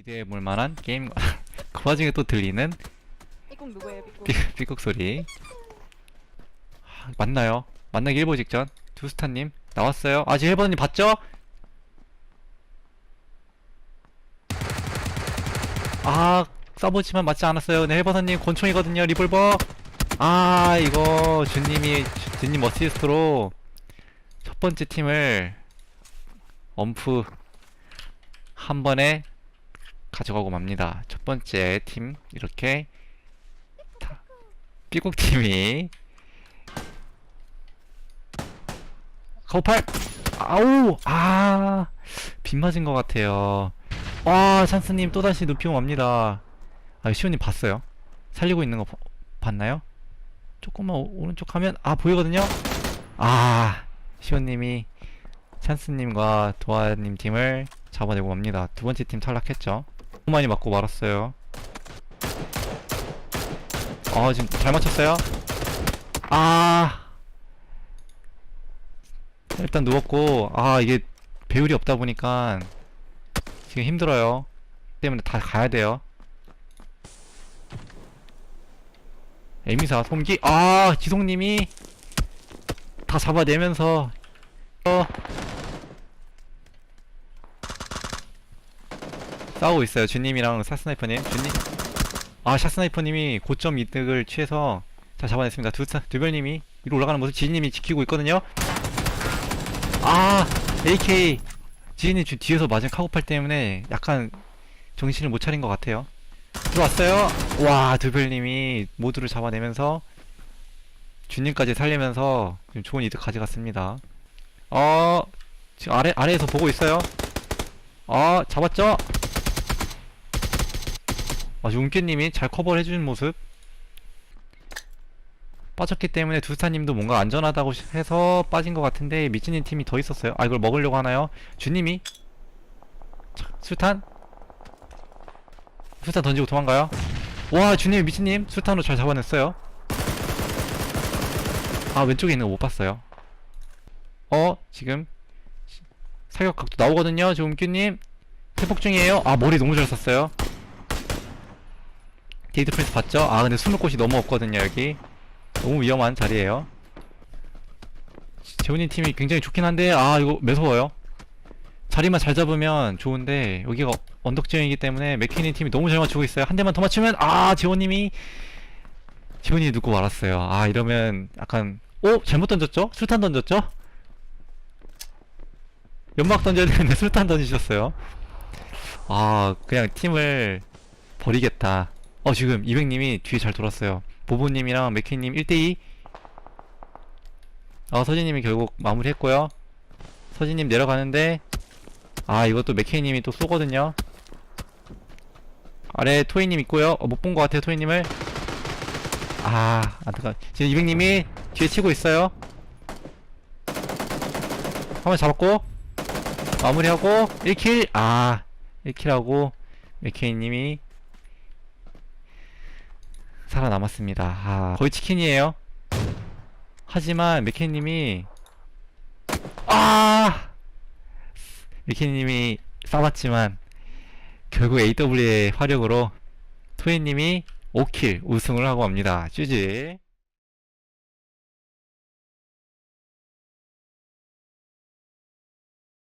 기대해 볼 만한 게임 그 와중에 또 들리는 삐국 누구예요, 삐국? 삐, 삐걱 소리 아, 맞나요? 만나기 일보 직전 두스타님 나왔어요 아 지금 1번님 봤죠? 아 써보지만 맞지 않았어요 네 1번님 권총이거든요 리볼버 아 이거 준님이 주- 준님 어시스트로 첫 번째 팀을 엄프 한 번에 가져가고 맙니다. 첫 번째 팀 이렇게 다 삐국 팀이 가오팔! 아우! 아 빗 맞은 것 같아요. 와 찬스님 또다시 눕히고 맙니다. 아 시온님 봤어요? 살리고 있는 거 봐- 봤나요? 조금만 오, 른쪽 하면 아 보이거든요? 아 시온님이 찬스님과 도아님 팀을 잡아내고 맙니다. 두 번째 팀 탈락했죠 너무 많이 맞고 말았어요. 아 지금 잘 맞췄어요? 아. 일단 누웠고 아 이게 배율이 없다 보니까 지금 힘들어요. 때문에 다 가야 돼요. 에미사 솜기 아 지송님이 다 잡아내면서 어 싸우고 있어요. 주님이랑 샷스나이퍼님. 주님. 아 샷스나이퍼님이 고점 이득을 취해서 다 잡아냈습니다. 두, 두별님이 위로 올라가는 모습 지진님이 지키고 있거든요. 아 AK 지금 뒤에서 맞은 카고팔 때문에 약간 정신을 못 차린 것 같아요. 들어왔어요. 와 두별님이 모두를 잡아내면서 주님까지 살리면서 좋은 이득 가져갔습니다. 어 지금 아래 아래에서 보고 있어요. 어 잡았죠 아주 움깨님이 잘 커버를 해주는 모습. 빠졌기 때문에 두스타님도 뭔가 안전하다고 시- 해서 빠진 것 같은데 미치님 팀이 더 있었어요. 아 이걸 먹으려고 하나요? 주님이? 자, 수탄? 수탄 던지고 도망가요? 와 주님 미치님 수탄으로 잘 잡아냈어요. 아 왼쪽에 있는 거 못 봤어요. 어 지금 시- 사격각도 나오거든요 지금 움끼님. 회복 중이에요. 아 머리 너무 잘 썼어요 데이트 프린스 봤죠? 아 근데 숨을 곳이 너무 없거든요 여기. 너무 위험한 자리에요. 재훈이 팀이 굉장히 좋긴 한데 아 이거 매서워요. 자리만 잘 잡으면 좋은데 여기가 언덕 지형이기 때문에 맥키니 팀이 너무 잘 맞추고 있어요. 한 대만 더 맞추면 아 재훈님이 재훈이 누구 말았어요. 아 이러면 약간 오 잘못 던졌죠? 술탄 던졌죠? 연막 던져야 되는데 술탄 던지셨어요. 아 그냥 팀을 버리겠다 어 지금 200님이 뒤에 잘 돌았어요. 보보님이랑 맥키님 1대2 어 서진님이 결국 마무리했고요. 서진님 내려가는데 아 이것도 맥케이님이 또 쏘거든요. 아래 토이님 있고요. 어, 못 본 것 같아요 토이님을. 아 안타까 지금 200님이 뒤에 치고 있어요. 한번 잡았고 마무리하고 1킬. 아 1킬하고 맥케이님이 살아남았습니다. 아 거의 치킨이에요. 하지만 맥케이님이 아! 미키님이 싸봤지만 결국 AW의 화력으로 토이님이 5킬 우승을 하고 갑니다. 쭈지